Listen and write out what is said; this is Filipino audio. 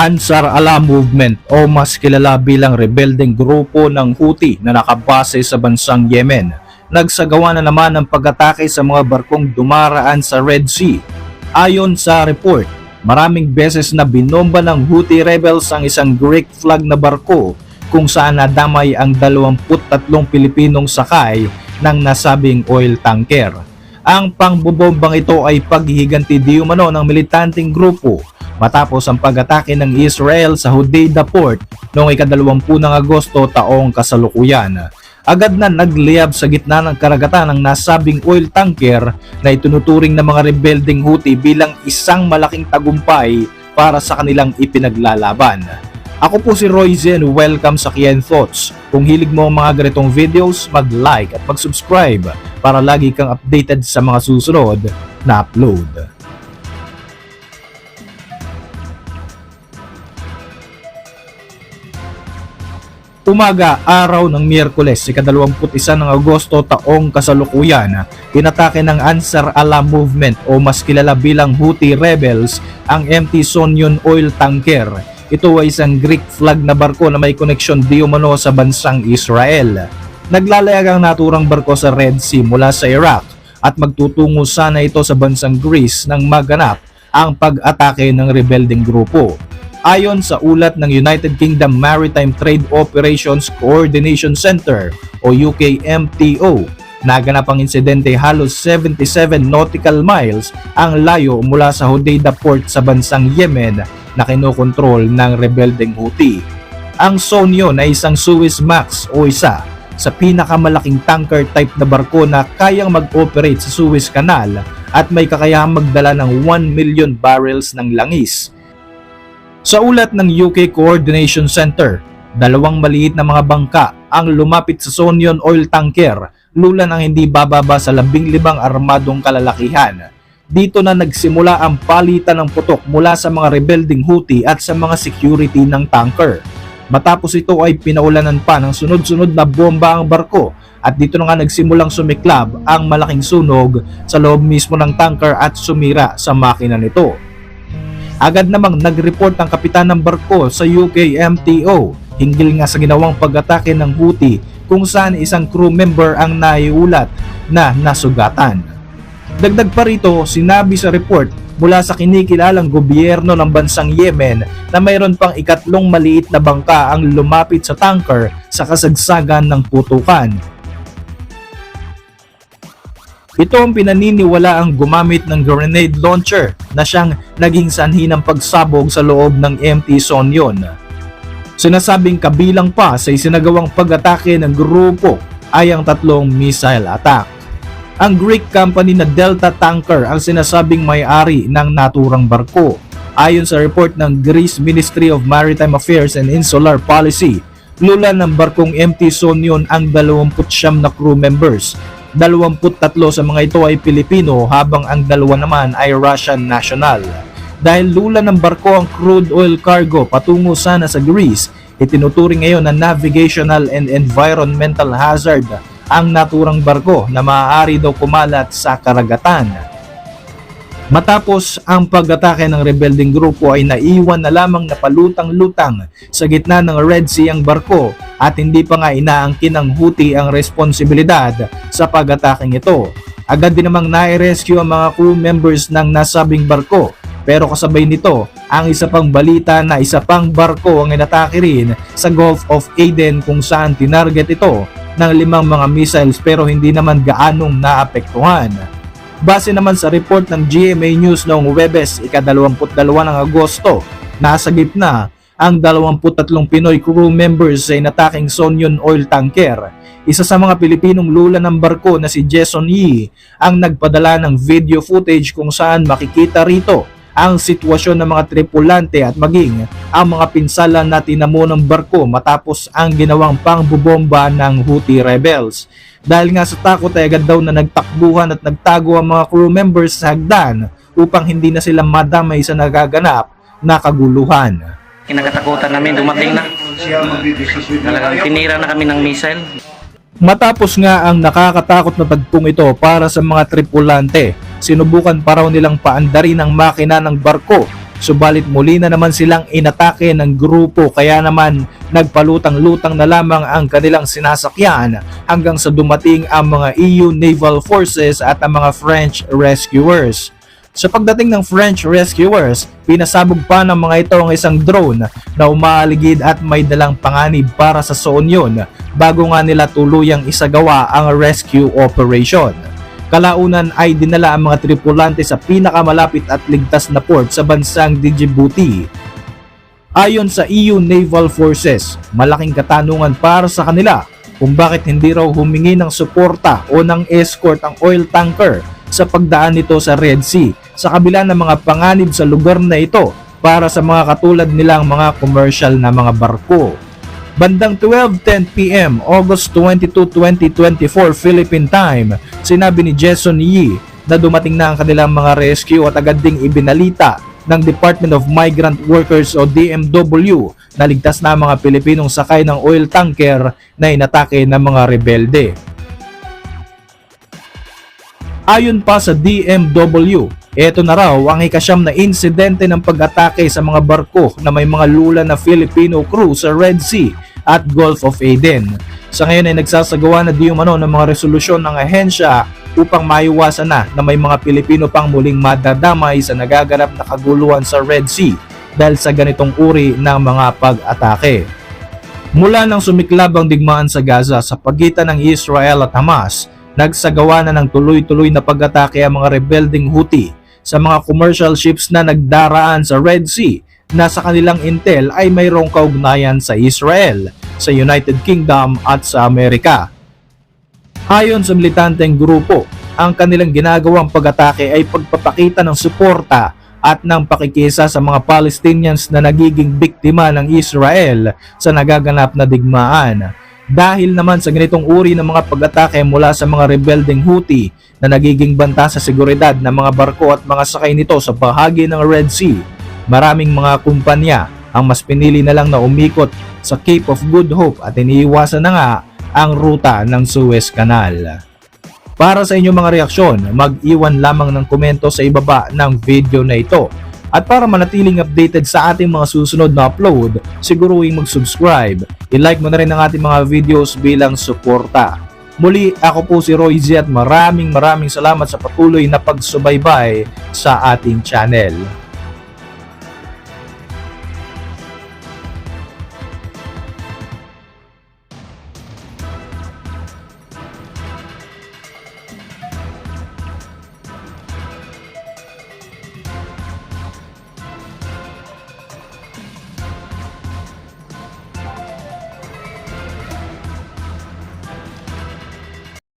Ansar Allah Movement o mas kilala bilang rebeldeng grupo ng Houthi na nakabase sa bansang Yemen. Nagsagawa na naman ng pag-atake sa mga barkong dumaraan sa Red Sea. Ayon sa report, maraming beses na binomba ng Houthi rebels ang isang Greek flag na barko kung saan nadamay ang 23 Pilipinong sakay ng nasabing oil tanker. Ang pangbobombang ito ay paghihiganti di umano ng militanteng grupo matapos ang pag-atake ng Israel sa Hodeida Port noong ikadalawampu ng Agosto taong kasalukuyan. Agad na nagliyab sa gitna ng karagatan ng nasabing oil tanker na itunuturing ng mga rebelding Houthi bilang isang malaking tagumpay para sa kanilang ipinaglalaban. Ako po si Roy Zen, welcome sa Kian Thoughts. Kung hilig mo ang mga ganitong videos, mag-like at mag-subscribe para lagi kang updated sa mga susunod na upload. Umaga, araw ng Miyerkules, ikadalawamput-isa ng Agosto taong kasalukuyan, pinatake ng Ansar Allah Movement o mas kilala bilang Houthi rebels ang MT Sonyon oil tanker. Ito ay isang Greek flag na barko na may koneksyon di umano sa bansang Israel. Naglalayag ang naturang barko sa Red Sea mula sa Iraq at magtutungo sana ito sa bansang Greece nang maganap ang pag-atake ng rebelding grupo. Ayon sa ulat ng United Kingdom Maritime Trade Operations Coordination Center o UKMTO, naganap ang insidente halos 77 nautical miles ang layo mula sa Hodeida Port sa bansang Yemen na kinokontrol ng rebeldeng Houthi. Ang Sonyon ay isang Suezmax o isa sa pinakamalaking tanker type na barko na kayang mag-operate sa Suez Canal at may kakayahang magdala ng 1 million barrels ng langis. Sa ulat ng UK Coordination Center, dalawang maliit na mga bangka ang lumapit sa Sonyon oil tanker lulan ang hindi bababa sa labing libang armadong kalalakihan. Dito na nagsimula ang palitan ng putok mula sa mga rebelding Houthi at sa mga security ng tanker. Matapos ito ay pinaulanan pa ng sunod-sunod na bomba ang barko at dito na nga nagsimulang sumiklab ang malaking sunog sa loob mismo ng tanker at sumira sa makina nito. Agad namang nag-report ang kapitan ng barko sa UK MTO hinggil nga sa ginawang pag-atake ng Houthi kung saan isang crew member ang naiulat na nasugatan. Dagdag pa rito, sinabi sa report mula sa kinikilalang gobyerno ng bansang Yemen na mayroon pang ikatlong maliit na bangka ang lumapit sa tanker sa kasagsagan ng putukan. Ito ang pinaniniwala ang gumamit ng grenade launcher na siyang naging sanhi ng pagsabog sa loob ng MT Sonyon. Sinasabing kabilang pa sa isinagawang pag-atake ng grupo ay ang tatlong missile attack. Ang Greek company na Delta Tanker ang sinasabing may-ari ng naturang barko. Ayon sa report ng Greece Ministry of Maritime Affairs and Insular Policy, lula ng barkong MT Sonyon ang 29 na crew members 23 sa mga ito ay Pilipino habang ang dalawa naman ay Russian national. Dahil lula ng barko ang crude oil cargo patungo sana sa Greece, itinuturing ngayon na navigational and environmental hazard ang naturang barko na maaari daw kumalat sa karagatan. Matapos ang pag-atake ng rebelding grupo ay naiwan na lamang na palutang-lutang sa gitna ng Red Sea ang barko at hindi pa nga inaangkin ng Houthi ang responsibilidad sa pag-ataking ito. Agad din namang nai-rescue ang mga crew members ng nasabing barko pero kasabay nito ang isa pang balita na isa pang barko ang inatake rin sa Gulf of Aden kung saan tinarget ito ng limang mga missiles pero hindi naman gaanong naapektuhan. Base naman sa report ng GMA News noong Webes, ika-22 ng Agosto, nasa gitna ang 23 Pinoy crew members sa inataking Sonyon oil tanker. Isa sa mga Pilipinong lula ng barko na si Jason Yee ang nagpadala ng video footage kung saan makikita rito ang sitwasyon ng mga tripulante at maging ang mga pinsala na tinamo ng barko matapos ang ginawang pangbubomba ng Houthi rebels. Dahil nga sa takot ay agad daw na nagtakbuhan at nagtago ang mga crew members sa hagdan upang hindi na sila madamay sa nagaganap na kaguluhan. Kinakatakutan namin, dumating na. Talagang tinira na kami ng missile. Matapos nga ang nakakatakot na tagpong ito para sa mga tripulante, sinubukan pa raw nilang paandarin ang makina ng barko Subalit muli na naman silang inatake ng grupo kaya naman nagpalutang-lutang na lamang ang kanilang sinasakyan hanggang sa dumating ang mga EU naval forces at ang mga French rescuers. Sa pagdating ng French rescuers, pinasabog pa ng mga ito ang isang drone na umaaligid at may dalang panganib para sa Soonyon bago nga nila tuluyang isagawa ang rescue operation. Kalaunan ay dinala ang mga tripulante sa pinakamalapit at ligtas na port sa bansang Djibouti. Ayon sa EU Naval Forces, malaking katanungan para sa kanila kung bakit hindi raw humingi ng suporta o ng escort ang oil tanker sa pagdaan nito sa Red Sea sa kabila ng mga panganib sa lugar na ito para sa mga katulad nilang mga commercial na mga barko. Bandang 12.10pm, August 22, 2024 Philippine Time, sinabi ni Jason Yee na dumating na ang kanilang mga rescue at agad ding ibinalita ng Department of Migrant Workers o DMW na ligtas na ang mga Pilipinong sakay ng oil tanker na inatake ng mga rebelde. Ayon pa sa DMW, ito na raw ang ikasyam na insidente ng pag-atake sa mga barko na may mga lula na Filipino crew sa Red Sea at Gulf of Aden. Sa ngayon ay nagsasagawa na di umano ng mga resolusyon ng ahensya upang maiwasan na na may mga Pilipino pang muling madadamay sa nagaganap na kaguluhan sa Red Sea dahil sa ganitong uri ng mga pag-atake. Mula nang sumiklab ang digmaan sa Gaza sa pagitan ng Israel at Hamas, nagsagawa na ng tuloy-tuloy na pag-atake ang mga rebelding Houthi sa mga commercial ships na nagdaraan sa Red Sea na sa kanilang intel ay mayroong kaugnayan sa Israel, sa United Kingdom at sa Amerika. Ayon sa militanteng grupo, ang kanilang ginagawang pag-atake ay pagpapakita ng suporta at ng pakikisa sa mga Palestinians na nagiging biktima ng Israel sa nagaganap na digmaan. Dahil naman sa ganitong uri ng mga pag-atake mula sa mga rebelding Houthi na nagiging banta sa seguridad ng mga barko at mga sakay nito sa bahagi ng Red Sea, maraming mga kumpanya ang mas pinili na lang na umikot sa Cape of Good Hope at iniiwasan na nga ang ruta ng Suez Canal. Para sa inyong mga reaksyon, mag-iwan lamang ng komento sa ibaba ng video na ito. At para manatiling updated sa ating mga susunod na upload, siguruing mag-subscribe. I-like mo na rin ang ating mga videos bilang suporta. Muli, ako po si Roy Z at maraming maraming salamat sa patuloy na pagsubaybay sa ating channel.